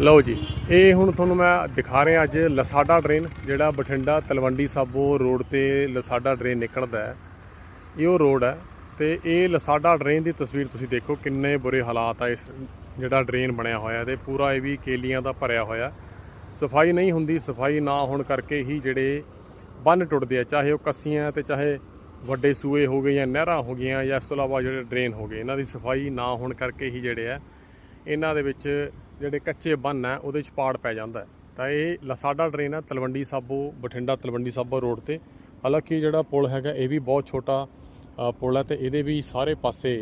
ਲਓ ਜੀ, ਇਹ ਹੁਣ ਤੁਹਾਨੂੰ ਮੈਂ ਦਿਖਾ ਰਿਹਾ ਅੱਜ ਲਸਾਡਾ ਡਰੇਨ, ਜਿਹੜਾ ਬਠਿੰਡਾ ਤਲਵੰਡੀ ਸਾਬੋ ਰੋਡ ਤੇ ਲਸਾਡਾ ਡਰੇਨ ਨਿਕਲਦਾ ਹੈ। ਇਹ ਉਹ ਰੋਡ ਹੈ ਤੇ ਇਹ ਲਸਾਡਾ ਡਰੇਨ ਦੀ ਤਸਵੀਰ ਤੁਸੀਂ ਦੇਖੋ ਕਿੰਨੇ ਬੁਰੇ ਹਾਲਾਤ ਆ ਇਸ ਜਿਹੜਾ ਡਰੇਨ ਬਣਿਆ ਹੋਇਆ ਤੇ ਪੂਰਾ ਇਹ ਵੀ ਕੇਲੀਆਂ ਦਾ ਭਰਿਆ ਹੋਇਆ। ਸਫ਼ਾਈ ਨਹੀਂ ਹੁੰਦੀ, ਸਫ਼ਾਈ ਨਾ ਹੋਣ ਕਰਕੇ ਹੀ ਜਿਹੜੇ ਬੰਨ ਟੁੱਟਦੇ ਆ, ਚਾਹੇ ਉਹ ਕੱਸੀਆਂ ਤੇ ਚਾਹੇ ਵੱਡੇ ਸੂਏ ਹੋ ਗਏ ਜਾਂ ਨਹਿਰਾਂ ਹੋ ਗਈਆਂ ਜਾਂ ਇਸ ਤੋਂ ਇਲਾਵਾ ਜਿਹੜੇ ਡਰੇਨ ਹੋ ਗਏ, ਇਹਨਾਂ ਦੀ ਸਫ਼ਾਈ ਨਾ ਹੋਣ ਕਰਕੇ ਹੀ ਜਿਹੜੇ ਆ, ਇਹਨਾਂ ਦੇ ਵਿੱਚ ਜਿਹੜੇ ਕੱਚੇ ਬੰਨ ਹੈ, ਉਹਦੇ ਚ ਪਾੜ ਪੈ ਜਾਂਦਾ ਤਾਂ ਇਹ ਲਸਾਡਾ ਡਰੇਨ ਹੈ, ਤਲਵੰਡੀ ਸਾਬੋ, ਬਠਿੰਡਾ ਤਲਵੰਡੀ ਸਾਬੋ ਰੋਡ ਤੇ। ਹਾਲਾਂਕਿ ਜਿਹੜਾ ਪੁਲ ਹੈਗਾ, ਇਹ ਵੀ ਬਹੁਤ ਛੋਟਾ ਪੁਲ ਹੈ ਤੇ ਇਹਦੇ ਵੀ ਸਾਰੇ ਪਾਸੇ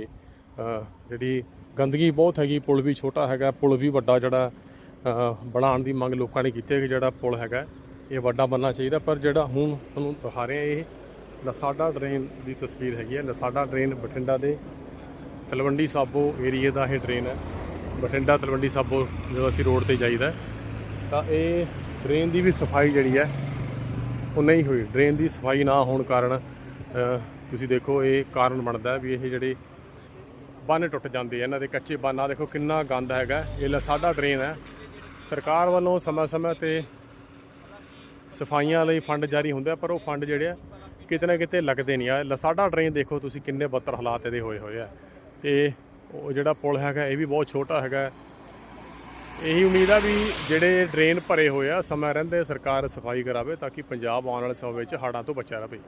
ਜਿਹੜੀ ਗੰਦਗੀ ਬਹੁਤ ਹੈਗੀ, ਪੁਲ ਵੀ ਛੋਟਾ ਹੈਗਾ, ਪੁਲ ਵੀ ਵੱਡਾ ਜਿਹੜਾ ਬਣਾਉਣ ਦੀ ਮੰਗ ਲੋਕਾਂ ਨੇ ਕੀਤੀ ਹੈ ਕਿ ਜਿਹੜਾ ਪੁਲ ਹੈਗਾ, ਇਹ ਵੱਡਾ ਬਣਨਾ ਚਾਹੀਦਾ। ਪਰ ਜਿਹੜਾ ਹੁਣ ਤੁਹਾਨੂੰ ਦਿਖਾ ਰਹੇ ਇਹ ਲਸਾਡਾ ਡਰੇਨ ਦੀ ਤਸਵੀਰ ਹੈਗੀ ਹੈ। ਲਸਾਡਾ ਡਰੇਨ ਬਠਿੰਡਾ ਦੇ ਤਲਵੰਡੀ ਸਾਬੋ ਏਰੀਏ ਦਾ ਇਹ ਡਰੇਨ ਹੈ। ਬਠਿੰਡਾ, ਤਲਵੰਡੀ ਸਾਬੋ ਜਦੋਂ ਅਸੀਂ ਰੋਡ ਤੇ ਜਾਈਦਾ, ਤਾਂ ਇਹ ਡਰੇਨ ਦੀ ਵੀ ਸਫ਼ਾਈ ਜਿਹੜੀ ਹੈ, ਉਹ ਨਹੀਂ ਹੋਈ। ਡਰੇਨ ਦੀ ਸਫ਼ਾਈ ਨਾ ਹੋਣ ਕਾਰਨ ਤੁਸੀਂ ਦੇਖੋ ਇਹ ਕਾਰਨ ਬਣਦਾ ਵੀ ਇਹ ਜਿਹੜੇ ਬੰਨ ਟੁੱਟ ਜਾਂਦੇ ਆ, ਇਹਨਾਂ ਦੇ ਕੱਚੇ ਬੰਨ। ਆ ਦੇਖੋ ਕਿੰਨਾ ਗੰਦ ਹੈਗਾ, ਇਹ ਲਸਾਡਾ ਡਰੇਨ ਹੈ। ਸਰਕਾਰ ਵੱਲੋਂ ਸਮੇਂ-ਸਮੇਂ ਤੇ ਸਫਾਈਆਂ ਲਈ ਫੰਡ ਜਾਰੀ ਹੁੰਦੇ ਆ, ਪਰ ਉਹ ਫੰਡ ਜਿਹੜੇ ਆ, ਕਿਤੇ ਨਾ ਕਿਤੇ ਲੱਗਦੇ ਨਹੀਂ ਆ। ਲਸਾਡਾ ਡਰੇਨ ਦੇਖੋ ਤੁਸੀਂ ਕਿੰਨੇ ਬੱਤਰ ਹਾਲਾਤ ਇਹਦੇ ਹੋਏ ਹੋਏ ਆ। ਤੇ ਉਹ ਜਿਹੜਾ ਪੁਲ ਹੈਗਾ, ਇਹ ਵੀ ਬਹੁਤ ਛੋਟਾ ਹੈਗਾ। ਇਹੀ ਉਮੀਦ ਆ ਵੀ ਜਿਹੜੇ ਡਰੇਨ ਭਰੇ ਹੋਏ ਆ, ਸਮਾਂ ਰਹਿੰਦੇ ਸਰਕਾਰ ਸਫ਼ਾਈ ਕਰਾਵੇ ਤਾਂ ਕਿ ਪੰਜਾਬ ਆਉਣ ਵਾਲੇ ਸਮੇਂ ਵਿੱਚ ਹੜ੍ਹਾਂ ਤੋਂ ਬਚਿਆ ਰਹੇ।